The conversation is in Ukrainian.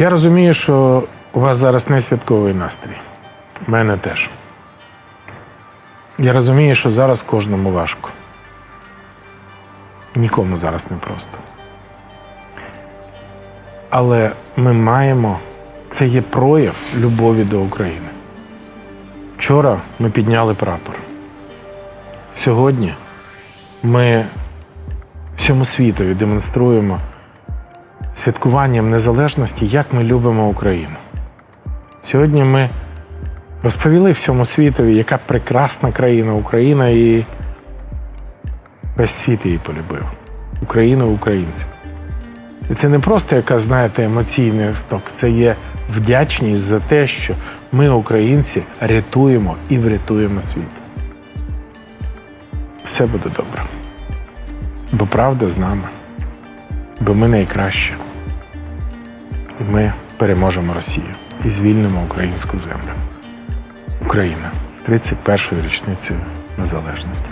Я розумію, що у вас зараз не святковий настрій. У мене теж. Я розумію, що зараз кожному важко. Нікому зараз не просто. Але ми маємо, це є прояв любові до України. Вчора ми підняли прапор. Сьогодні ми всьому світові демонструємо святкуванням незалежності, як ми любимо Україну. Сьогодні ми розповіли всьому світові, яка прекрасна країна Україна, і весь світ її полюбив. Україну українців. І це не просто яка, знаєте, емоційний сток, це є вдячність за те, що ми, українці, рятуємо і врятуємо світ. Все буде добре. Бо правда з нами. Бо ми найкращі. І ми переможемо Росію і звільнимо українську землю. Україна з 31-ю річницею незалежності.